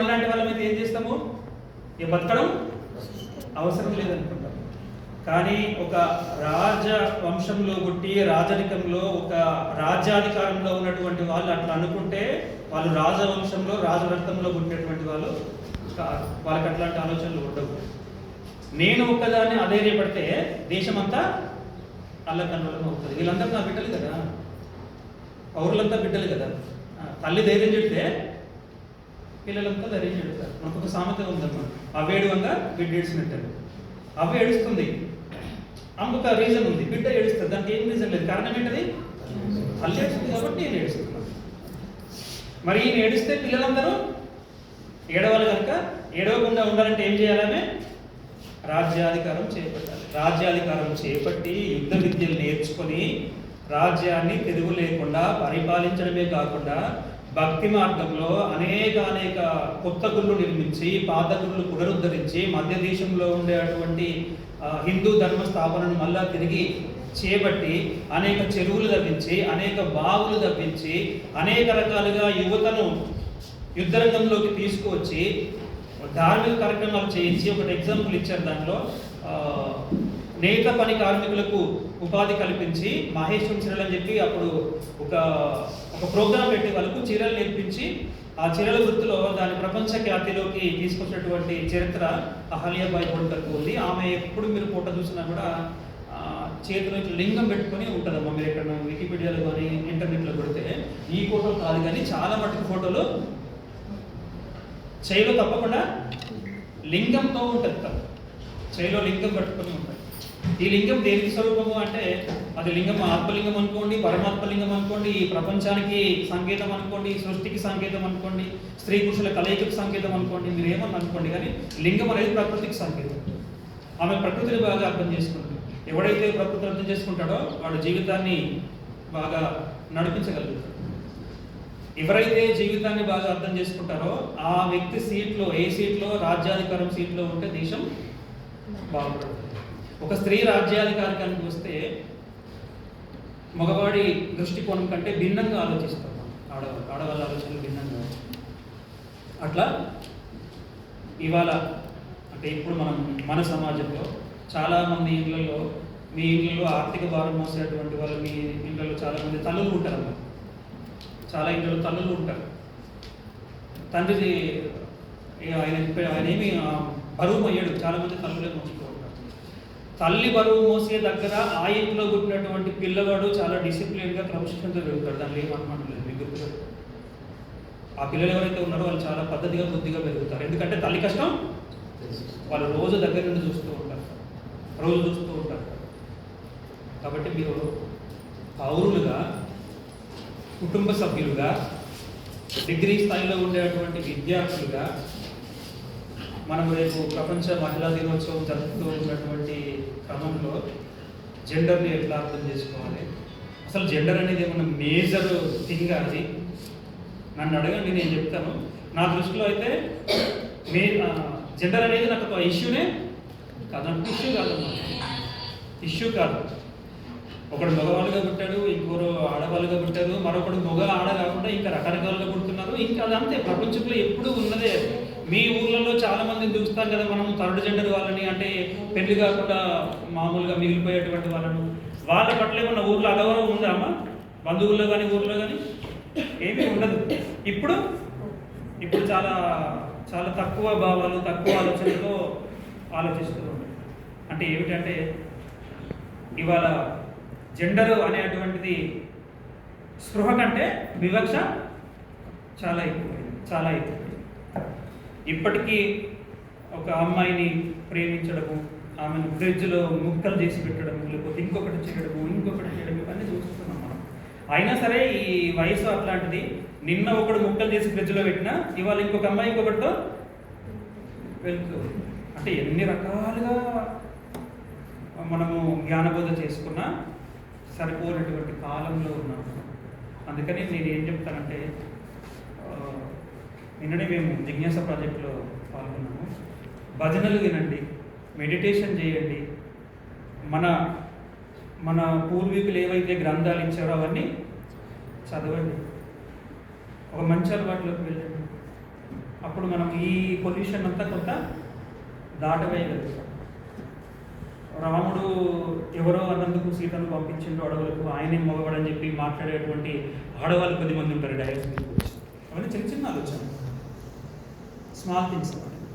అలాంటి వాళ్ళ మీద ఏం చేస్తాము? ఇక బతకడం అవసరం లేదనుకుంటాం. కానీ ఒక రాజ వంశంలో పుట్టి రాజరికంలో ఒక రాజ్యాధికారంలో ఉన్నటువంటి వాళ్ళు అట్లా అనుకుంటే వాళ్ళు రాజవంశంలో రాజరక్తంలో పుట్టినటువంటి వాళ్ళు వాళ్ళకి అట్లాంటి ఆలోచనలు ఉండవు. నేను ఒక్కదాన్ని అధైర్యపడితే దేశం అంతా అల్లకల్లోలం అవుతుంది. వీళ్ళందరూ నా బిడ్డలు కదా. పౌరులంతా బిడ్డలు కదా. తల్లి ధైర్యం చెప్తే పిల్లలంతా ధైర్యం చెప్తారు మనకు ఒక సామెత అవేడు అవేడువంగా బిడ్డ ఏడ్చినట్టు అవ్వ ఏడుస్తుంది. ఒక రీజన్ ఉంది. బిడ్డ ఏడుస్తుంది. దానికి ఏం రీజన్ లేదు. కారణం ఏంటది? తల్లి ఏడుస్తుంది కాబట్టి నేను ఏడుస్తున్నాను. మరి ఈయన ఏడిస్తే పిల్లలందరూ ఏడవాలి కనుక ఏడవకుండా ఉండాలంటే ఏం చేయాలనే రాజ్యాధికారం చేపట్టాలి. రాజ్యాధికారం చేపట్టి యుద్ధ విద్యలు నేర్చుకొని రాజ్యాన్ని తెలుగు లేకుండా పరిపాలించడమే కాకుండా భక్తి మార్గంలో అనేక అనేక కొత్త గుళ్ళు నిర్మించి పాత గుళ్ళు పునరుద్ధరించి మధ్య దేశంలో ఉండేటువంటి హిందూ ధర్మ స్థాపనను మళ్ళా తిరిగి చేపట్టి అనేక చెరువులు తప్పించి అనేక బావులు తప్పించి అనేక రకాలుగా యువతను యుద్ధరంగంలోకి తీసుకువచ్చి ధార్మిక కార్యక్రమాలు చేయించి ఒకటి ఎగ్జాంపుల్ ఇచ్చారు దాంట్లో. నేత పని కార్మికులకు ఉపాధి కల్పించి మహేశ్వరం చీరలు అని చెప్పి అప్పుడు ఒక ఒక ప్రోగ్రాం పెట్టి వాళ్ళకు చీరలు నేర్పించి ఆ చీరల వృత్తిలో దాని ప్రపంచ ఖ్యాతిలోకి తీసుకొచ్చినటువంటి చరిత్ర అహల్యాబాయి హోల్కర్కు ఉంది. ఆమె ఎప్పుడు మీరు ఫోటో చూసినా కూడా చేతిలో ఇట్లా లింగం పెట్టుకొని ఉంటుందమ్మా మీరు ఎక్కడ వికీపీడియాలో కానీ ఇంటర్నెట్లో కొడితే. ఈ ఫోటో కాదు కానీ చాలా మటుకు ఫోటోలు చేయిలో తప్పకుండా లింగంతో ఉంటుంది తప్ప. చేయిలో లింగం పట్టుకొని ఉంటుంది. ఈ లింగం దేనికి స్వరూపము అంటే అది లింగం ఆత్మలింగం అనుకోండి పరమాత్మలింగం అనుకోండి ఈ ప్రపంచానికి సంకేతం అనుకోండి సృష్టికి సంకేతం అనుకోండి స్త్రీ పురుషుల కలయికకు సంకేతం అనుకోండి మీరు ఏమని అనుకోండి కానీ లింగం అనేది ప్రకృతికి సంకేతం. ఆమె ప్రకృతిని బాగా అర్థం చేసుకుంటుంది ఎవడైతే ప్రకృతిని అర్థం చేసుకుంటాడో వాడు జీవితాన్ని బాగా నడిపించగలుగుతాడు. ఎవరైతే జీవితాన్ని బాగా అర్థం చేసుకుంటారో ఆ వ్యక్తి సీట్లో ఏ సీట్లో రాజ్యాధికారం సీట్లో ఉంటే దేశం బాగుంటుంది. ఒక స్త్రీ రాజ్యాధికారికానికి వస్తే మగవాడి దృష్టికోణం కంటే భిన్నంగా ఆలోచిస్తాం ఆడవాళ్ళు ఆడవాళ్ళ ఆలోచనలు భిన్నంగా అట్లా ఇవాళ అంటే ఇప్పుడు మనం మన సమాజంలో చాలామంది ఇళ్ళల్లో మీ ఇళ్ళలో ఆర్థిక భారం మోసేటువంటి వాళ్ళు మీ ఇళ్ళలో చాలామంది తల్లులు అమ్మ చాలా ఇంట్లో తల్లులు ఉంటారు. తండ్రి ఇక ఆయన ఆయన ఏమి బరువు అయ్యాడు చాలామంది తల్లులే మోసుకుంటూ తల్లి బరువు మోసే దగ్గర ఆ ఇంట్లో పుట్టినటువంటి పిల్లవాడు చాలా డిసిప్లిన్గా క్రమశిక్షణతో పెరుగుతాడు. దాన్ని ఏమనమాట లేదు మీకు ఆ పిల్లలు ఎవరైతే ఉన్నారో వాళ్ళు చాలా పద్ధతిగా బుద్ధిగా పెరుగుతారు. ఎందుకంటే తల్లి కష్టం? వాళ్ళు రోజు దగ్గర నుండి చూస్తూ ఉంటారు. రోజు చూస్తూ ఉంటారు. కాబట్టి మీరు పౌరులుగా కుటుంబ సభ్యులుగా డిగ్రీ స్థాయిలో ఉండేటువంటి విద్యార్థులుగా మనం రేపు ప్రపంచ మహిళా దినోత్సవం జరుపుతూ ఉన్నటువంటి క్రమంలో జెండర్ని ఎట్లా అర్థం చేసుకోవాలి? అసలు జెండర్ అనేది ఏమన్నా మేజర్ థింగ్ అది? నన్ను అడగండి నేను చెప్తాను. నా దృష్టిలో అయితే మే జెండర్ అనేది నాకు ఒక ఇష్యూనే కాదు నాకు ఇష్యూ కాదు ఇష్యూ కాదు. ఒకడు మగవాళ్ళుగా పుట్టాడు ఇంకోరు ఆడవాళ్ళుగా పుట్టారు మరొకడు మగ ఆడ కాకుండా ఇంకా రకరకాలుగా పుడుతున్నారు ఇంకా అదంతే. ప్రపంచంలో ఎప్పుడూ ఉన్నదే అది. మీ ఊర్లలో చాలా మందిని చూస్తాం కదా మనం థర్డ్ జెండర్ వాళ్ళని అంటే పెళ్ళి కాకుండా మామూలుగా మిగిలిపోయేటువంటి వాళ్ళను. వాళ్ళ పట్ల ఏమన్నా ఊర్లో అగౌరవం ఉందామా బంధువుల్లో కానీ ఊర్లో కానీ ఏమీ ఉండదు. ఇప్పుడు? ఇప్పుడు చాలా చాలా తక్కువ భావాలు తక్కువ ఆలోచనతో ఆలోచిస్తూ ఉంటాయి అంటే ఏమిటంటే ఇవాళ జెండర్ అనేటువంటిది స్పృహ కంటే వివక్ష చాలా ఎక్కువ చాలా ఎక్కువ. ఇప్పటికీ ఒక అమ్మాయిని ప్రేమించడము ఆమెను ఫ్రిడ్జ్లో ముక్కలు చేసి పెట్టడము లేకపోతే ఇంకొకటి చేయడము ఇంకొకటి చేయడం ఇవన్నీ చూస్తున్నాం మనం. అయినా సరే ఈ వయసు అట్లాంటిది. నిన్న ఒకడు ముక్కలు చేసి ఫ్రిడ్జ్లో పెట్టినా ఇవాళ ఇంకొక అమ్మాయి ఇంకొకటితో వెళ్తూ అంటే ఎన్ని రకాలుగా మనము జ్ఞానబోధ చేసుకున్నా సరిపోనటువంటి కాలంలో ఉన్నాము అందుకని నేను ఏం చెప్తానంటే నిన్ననే మేము జిజ్ఞాస ప్రాజెక్టులో పాల్గొన్నాము. భజనలు వినండి మెడిటేషన్ చేయండి. మన మన పూర్వీకులు ఏవైతే గ్రంథాలు ఇచ్చారో అవన్నీ చదవండి. ఒక మంచి అలవాట్లోకి వెళ్ళండి. అప్పుడు మనం ఈ పొల్యూషన్ అంతా కొంత దాటవేయగలుగుతాం. రాముడు ఎవరో అన్నందుకు సీతను పంపించిండు అడవులకు ఆయనే మగవాడని చెప్పి మాట్లాడేటువంటి ఆడవాళ్ళు కొద్ది మంది ఉంటారు డైరెక్ట్ అవన్నీ చిన్న చిన్న ఆలోచన స్మాల్ థింగ్స్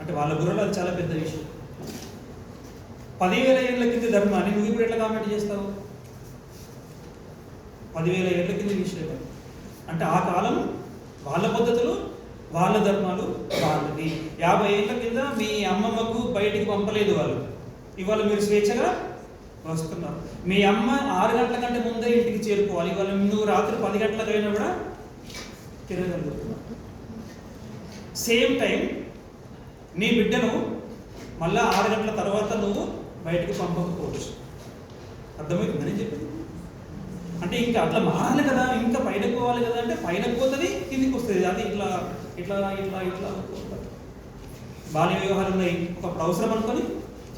అంటే వాళ్ళ బుర్రలో అది చాలా పెద్ద విషయం. పదివేల ఏళ్ళ కింద ధర్మాన్ని నువ్వు ఇప్పుడు ఎట్లా కామెంట్ చేస్తావు? పదివేల ఏళ్ళ కింద విషయం అంటే ఆ కాలం వాళ్ళ పద్ధతులు వాళ్ళ ధర్మాలు వాళ్ళది యాభై ఏళ్ళ కింద మీ అమ్మమ్మకు బయటికి పంపలేదు వాళ్ళు. ఇవాళ మీరు స్వేచ్ఛగా వస్తున్నారు. మీ అమ్మ ఆరు గంటల కంటే ముందే ఇంటికి చేరుకోవాలి. ఇవాళ నువ్వు రాత్రి పది గంటలకు అయినా కూడా తిరగలుగుతున్నావు సేమ్ టైం నీ బిడ్డను మళ్ళా ఆరు గంటల తర్వాత నువ్వు బయటకు పంపకపోవచ్చు. అర్థమవుతుందని చెప్పింది? అంటే ఇంకా అట్లా మారాలి కదా ఇంకా పైనకు పోవాలి కదా అంటే పైనకు పోతుంది కిందికి వస్తుంది. అది ఇట్లా ఇట్లా ఇట్లా ఇట్లా బాల్య వ్యవహారం ఉన్నాయి ఒకప్పుడు అవసరం అనుకొని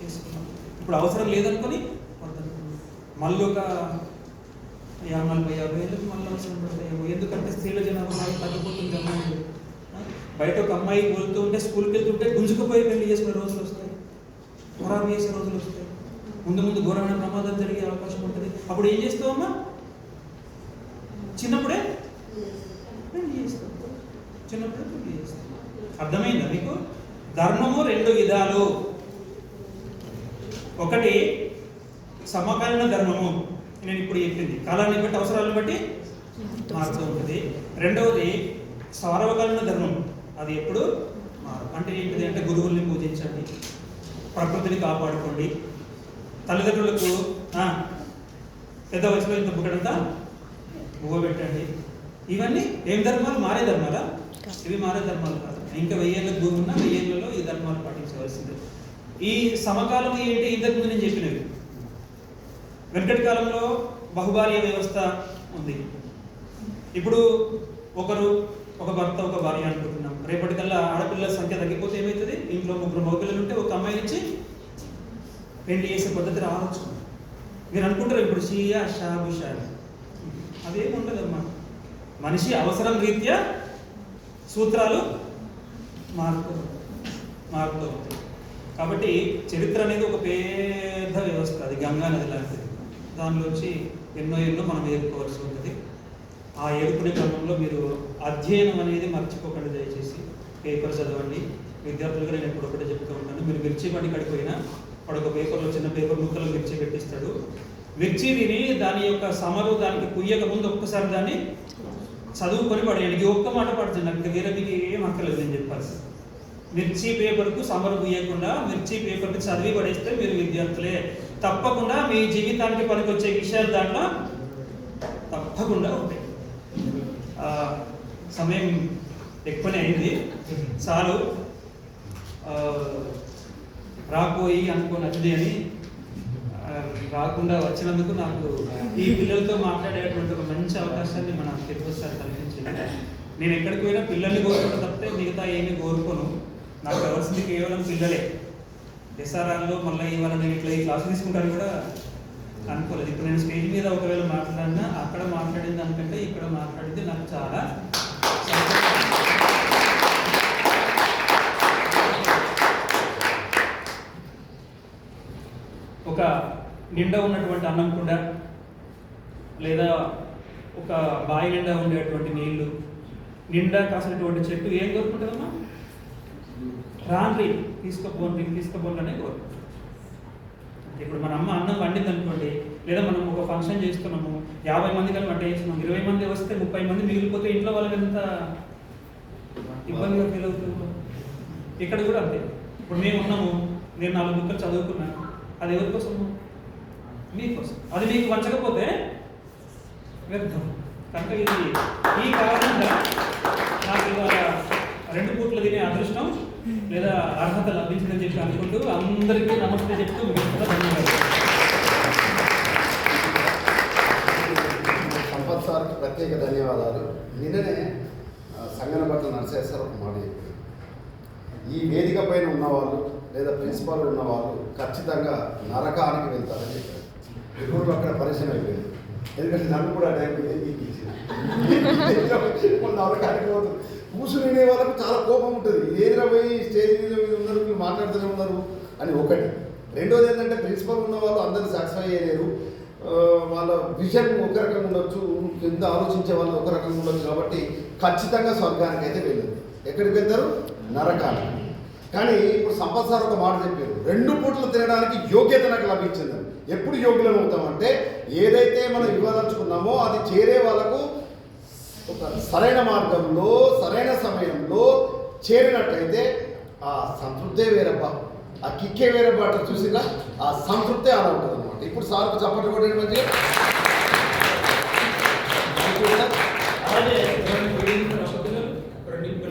చేసుకున్నాం. ఇప్పుడు అవసరం లేదనుకొని మళ్ళీ ఒక యాభై నలభై యాభై ఏళ్ళకి మళ్ళీ అవసరం పడతాయేమో. ఎందుకంటే స్త్రీల జనాభా తగ్గిపోతుంది అమ్మాయిలు బయట ఒక అమ్మాయి వెళ్తూ ఉంటే స్కూల్కి వెళ్తుంటే గుంజుకుపోయి పెళ్ళి చేసుకునే రోజులు వస్తాయి. ఘోరాలు చేసే రోజులు వస్తాయి. ముందు ముందు ఘోరమైన ప్రమాదం జరిగే అవకాశం ఉంటుంది. అప్పుడు ఏం చేస్తావమ్మా చిన్నప్పుడే పెళ్ళి చేస్తాం చిన్నప్పుడే పెళ్ళి చేస్తాం అర్థమైందా మీకు? ధర్మము రెండు విధాలు. ఒకటి సమకాలీన ధర్మము. నేను ఇప్పుడు చెప్పింది. కాలాన్ని బట్టి అవసరాలను బట్టి మారుతూ ఉంటుంది. రెండవది సార్వకాలీన ధర్మం అది ఎప్పుడు? మారు. అంటే ఏంటిది అంటే గురువుల్ని పూజించండి ప్రకృతిని కాపాడుకోండి. తల్లిదండ్రులకు పెద్ద వయసులో ఇంత బుక్కడంతా బువ్వ పెట్టండి ఇవన్నీ ఏం ధర్మాలు? మారే ధర్మాలా? ఇవి మారే ధర్మాలు కాదు. ఇంకా వెయ్యేళ్ళ దూరం ఉన్న వెయ్యేళ్ళలో ఈ ధర్మాలు పాటించవలసిందే. ఈ సమకాలం ఏంటి? ఇంతకు ముందు నేను చెప్పినవి. వెనకటి కాలంలో బహుభార్య వ్యవస్థ ఉంది. ఇప్పుడు ఒకరు ఒక భర్త ఒక భార్య అనుకుంటున్నారు రేపటికల్లా ఆడపిల్లల సంఖ్య తగ్గిపోతే ఏమవుతుంది ఇంట్లో ముగ్గురు మగపిల్లలు ఉంటే ఒక అమ్మాయి నుంచి పెళ్ళి చేసే పద్ధతి రావచ్చు. మీరు అనుకుంటారు ఇప్పుడు షియా షాబు షాబు అదేం ఉండదమ్మా మనిషి అవసరం రీత్యా సూత్రాలు మారుతూ మారుతూ ఉంటాయి కాబట్టి చరిత్ర అనేది ఒక పెద్ద వ్యవస్థ. అది గంగా నది లాంటిది. దానిలోంచి ఎన్నో ఎన్నో మనం ఎదుర్కోవాల్సి ఉంటుంది. ఆ ఎదుర్కొనే క్రమంలో మీరు అధ్యయనం అనేది మర్చిపోకండి దయచేసి. పేపర్ చదవండి. విద్యార్థులుగా నేను ఎప్పుడు ఒకటే చెప్తూ ఉంటాను. మీరు మిర్చి పడి కడిపోయినా వాడు ఒక పేపర్లో చిన్న పేపర్ ముక్కలు మిర్చి పెట్టిస్తాడు. మిర్చి తిని దాని యొక్క సమరు దానికి కుయ్యక ముందు ఒక్కసారి దాన్ని చదువుకొని పడేయండి. ఈ ఒక్క మాట పడుతుంది నాకు వేరే మీకు ఏం అక్కర్లేదు నేను చెప్పాల్సి మిర్చి పేపర్కు సమరు పూయకుండా మిర్చి పేపర్కి చదివి పడేస్తే మీరు విద్యార్థులే. తప్పకుండా మీ జీవితానికి పనికొచ్చే విషయాలు దాంట్లో తప్పకుండా ఉంటాయి. సమయం ఎక్కువనే అయింది. సారు ఆ, రాపోయి అనుకోని అని రాకుండా వచ్చినందుకు నాకు ఈ పిల్లలతో మాట్లాడేటువంటి ఒక మంచి అవకాశాన్ని మన తెలుగు సార్ కల్పించింది నేను ఎక్కడికి పోయినా పిల్లల్ని కోరుకోవడం తప్పితే మిగతా ఏమి కోరుకోను. నాకు కావాల్సింది కేవలం పిల్లలే. ఎస్ఆర్ఆర్లో మళ్ళీ ఇవాళ నేను ఇట్లా ఈ క్లాస్ తీసుకుంటాను కూడా అనుకోలేదు. ఇప్పుడు నేను స్టేజ్ మీద ఒకవేళ మాట్లాడినా అక్కడ మాట్లాడిన దానికంటే ఇక్కడ మాట్లాడింది నాకు చాలా ఒక నిండా ఉన్నటువంటి అన్నం కుండ లేదా ఒక బావి నిండా ఉండేటువంటి నీళ్ళు నిండా కాసినటువంటి చెట్టు ఏం కోరుకుంటుందమ్మా రాండ్రి తీసుకుపోండి తీసుకుపోండి అనే కోరుకుంటుంది ఇప్పుడు మన అమ్మ అన్నం వండింది అనుకోండి లేదా మనం ఒక ఫంక్షన్ చేస్తున్నాము యాభై మంది కలిసి వంట చేస్తున్నాం ఇరవై మంది వస్తే ముప్పై మంది మిగిలిపోతే ఇంట్లో వాళ్ళకి ఎంత ఇబ్బందిగా ఫీల్ అవుతుంది? ఇక్కడ కూడా అంతే. ఇప్పుడు మేము ఉన్నాము నేను నాలుగు బుక్కలు చదువుకున్నాను అది ఎవరి కోసము? మీకోసం అది మీకు వంచకపోతే వ్యర్థం. కనుక ఇది ఈ కారణంగా నాకు ఇవాళ రెండు పూట్ల తినే అదృష్టం లేదా అర్హత లభించిందని చెప్పి అనుకుంటూ అందరికీ నమస్తే చెప్తూ మీకు ధన్యవాదాలు. ప్రత్యేక ధన్యవాదాలు. నిన్ననే ఆ, సంగనపట్ల నరసేశ్వర ఒక మాట చెప్పారు. ఈ వేదిక పైన ఉన్నవాళ్ళు లేదా ప్రిన్సిపాల్ ఉన్నవాళ్ళు ఖచ్చితంగా నరకానికి వెళ్తారని చెప్పారు. ఇప్పుడు అక్కడ పరిచయం అయిపోయింది. ఎందుకంటే నన్ను కూడా టైం నరకానికి పోతుంది కూర్చుని వినే వాళ్ళకు చాలా కోపం ఉంటుంది. ఏదైనా పోయి స్టేజ్ మీద మీద ఉన్నారు మీరు మాట్లాడుతూనే ఉన్నారు అని ఒకటి. రెండోది ఏంటంటే ప్రిన్సిపల్ ఉన్న వాళ్ళు అందరూ సాటిస్ఫై అయ్యలేరు. వాళ్ళ విజన్ ఒక రకంగా ఉండొచ్చు కింద ఆలోచించే వాళ్ళు ఒక రకంగా ఉండొచ్చు కాబట్టి ఖచ్చితంగా స్వర్గానికి అయితే వెళ్ళదు ఎక్కడికి వెళ్తారు? నరకానికి. కానీ ఇప్పుడు సంపత్ సార్ ఒక మాట చెప్పారు. రెండు పూటలు తినడానికి యోగ్యత నాకు లభించింది. ఎప్పుడు యోగ్యులం అవుతామంటే ఏదైతే మనం ఇవ్వదలుచుకున్నామో అది చేరే వాళ్ళకు ఒక సరైన మార్గంలో సరైన సమయంలో చేరినట్టయితే ఆ సంతృప్తే వేరబ్బా. ఆ కిక్కే వేరబ్బా అట్లా చూసినా ఆ సంతృప్తే అలా ఉంటుంది. ఇప్పుడు సార్ చప్పట్లు కొట్టండి మంచిగా.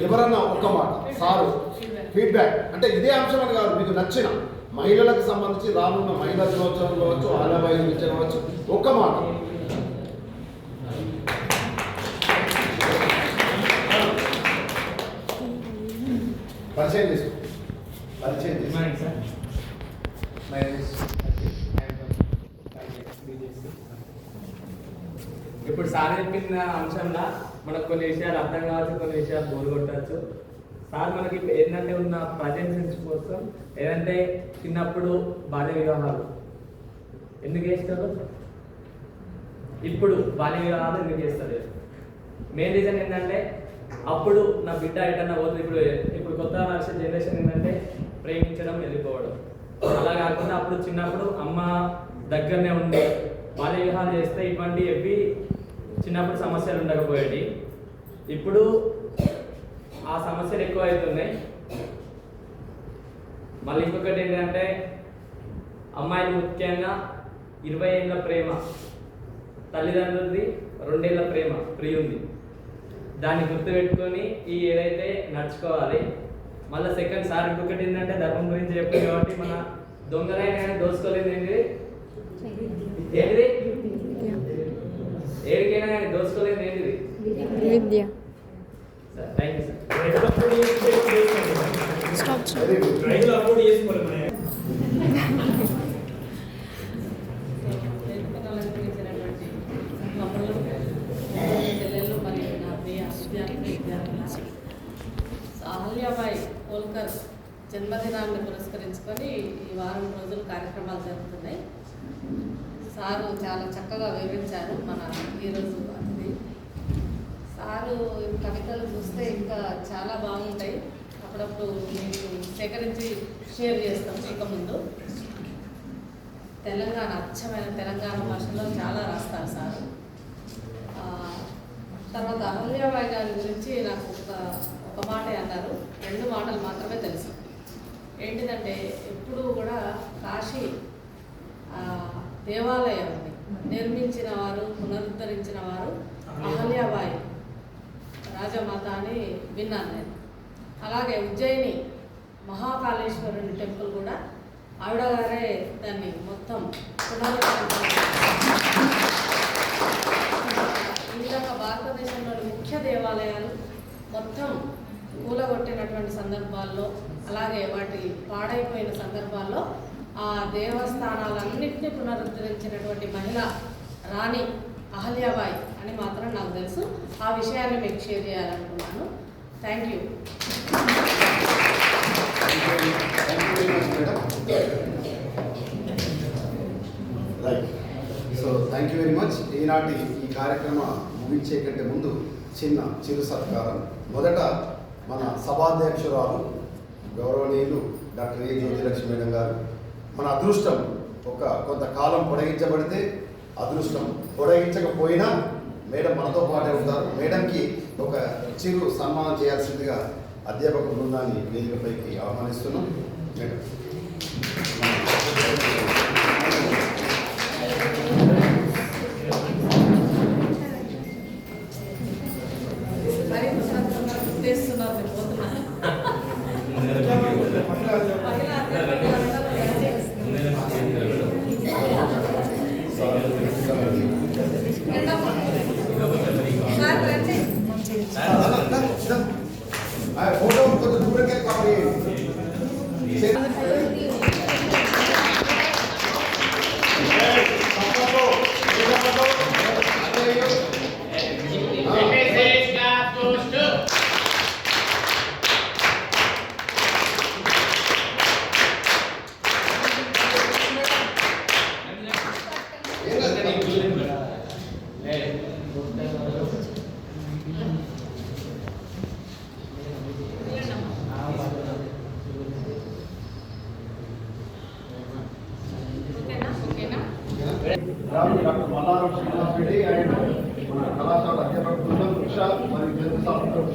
ఎవరన్నా ఒక్క మాట సారు ఫీడ్బ్యాక్ అంటే ఇదే అంశం అని కాదు మీకు నచ్చిన మహిళలకు సంబంధించి రానున్న మహిళా దినోత్సవం కావచ్చు ఆలవాయి గురించి కావచ్చు ఒక్క మాట. పరిచయం చేసుకో. పరిచయం చెప్పిన అంశంలో మనకు కొన్ని విషయాలు అర్థం కావచ్చు కొన్ని విషయాలు బోరు కొట్టచ్చు సార్ మనకి ఏంటంటే ఉన్న ప్రజెంట్ కోసం ఏదంటే చిన్నప్పుడు బాల్య వివాహాలు. ఎందుకు చేస్తారు? ఇప్పుడు బాల్య వివాహాలు ఎందుకు చేస్తారు? మెయిన్ రీజన్ ఏంటంటే అప్పుడు నా బిడ్డ ఎటన్నా పోతుంది ఇప్పుడు ఇప్పుడు కొత్త నడిచే జనరేషన్ ఏంటంటే ప్రేమించడం వెళ్ళిపోవడం. అలా కాకుండా అప్పుడు చిన్నప్పుడు అమ్మ దగ్గరనే ఉండి. బాల్య వివాహాలు చేస్తే ఇటువంటి ఎవి చిన్నప్పుడు సమస్యలు ఉండకపోయేవి. ఇప్పుడు ఆ సమస్యలు ఎక్కువ అవుతున్నాయి మళ్ళీ ఇంకొకటి ఏంటంటే అమ్మాయిలు ముఖ్యంగా ఇరవై ఏళ్ళ ప్రేమ తల్లిదండ్రులది రెండేళ్ళ ప్రేమ ప్రియ ఉంది దాన్ని గుర్తుపెట్టుకొని ఈ ఏదైతే నడుచుకోవాలి మళ్ళీ సెకండ్ సార్ ఇంకొకటి ఏంటంటే ధర్మం గురించి చెప్పారు కాబట్టి మన దొంగలైన కానీ దోసుకోలేదు ఏంటిది? ఏంటిది ఏడికైనా కానీ దోసుకోలేదు ఏంటిది? విద్య. అహల్యాబాయి హోల్కర్ జన్మదినాన్ని పురస్కరించుకొని ఈ వారం రోజులు కార్యక్రమాలు జరుగుతున్నాయి. సారు చాలా చక్కగా వివరించారు మన ఈరోజు అతిథి. సారు కవితలు చూస్తే ఇంకా చాలా బాగుంటాయి. అప్పుడప్పుడు మీకు సేకరించి షేర్ చేస్తాం ఇక ముందు. తెలంగాణ అచ్చమైన తెలంగాణ భాషలో చాలా రాస్తారు సార్. తర్వాత అహల్యాబాయి గారి గురించి నాకు ఒక ఒక మాట అన్నారు. రెండు మాటలు మాత్రమే తెలుసు. ఏంటిదంటే ఎప్పుడూ కూడా కాశీ దేవాలయాన్ని నిర్మించిన వారు పునరుద్ధరించిన వారు అహల్యాబాయి రాజమాత అని విన్నాను నేను. అలాగే ఉజ్జయిని మహాకాళేశ్వరుని టెంపుల్ కూడా ఆవిడ గారే దాన్ని మొత్తం పునరుద్ధరించారు. ఈ విధంగా భారతదేశంలోని ముఖ్య దేవాలయాలు మొత్తం కూలగొట్టినటువంటి సందర్భాల్లో అలాగే వాటి పాడైపోయిన సందర్భాల్లో ఆ దేవస్థానాలన్నింటినీ పునరుద్ధరించినటువంటి మహిళ రాణి అహల్యాబాయి అని మాత్రం నాకు తెలుసు. ఆ విషయాన్ని మీకు షేర్ చేయాలనుకున్నాను. Thank you so thank you very much ఈనాటి ఈ కార్యక్రమం ముగించే కంటే ముందు చిన్న చిరు సత్కారం. మొదట మన సభాధ్యక్షురాలు గౌరవనీయులు డాక్టర్ ఏ. జ్యోతిలక్ష్మి మేడం గారు. మన అదృష్టం ఒక కొంతకాలం పొడగించబడితే అదృష్టం పొడగించకపోయినా మేడం మనతో పాటే ఉంటారు. మేడంకి ఒక చిరు సన్మానం చేయాల్సిందిగా అధ్యాపక బృందాన్ని వేదికపైకి ఆహ్వానిస్తున్నాం. మేడం.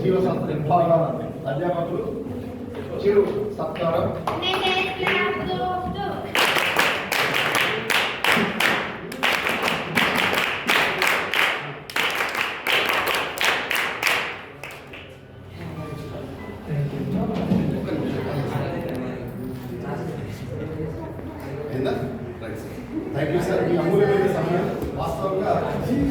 జీవశాస్త్ర విభాగాల అధ్యాపకులు చిరు సత్కారం Next class.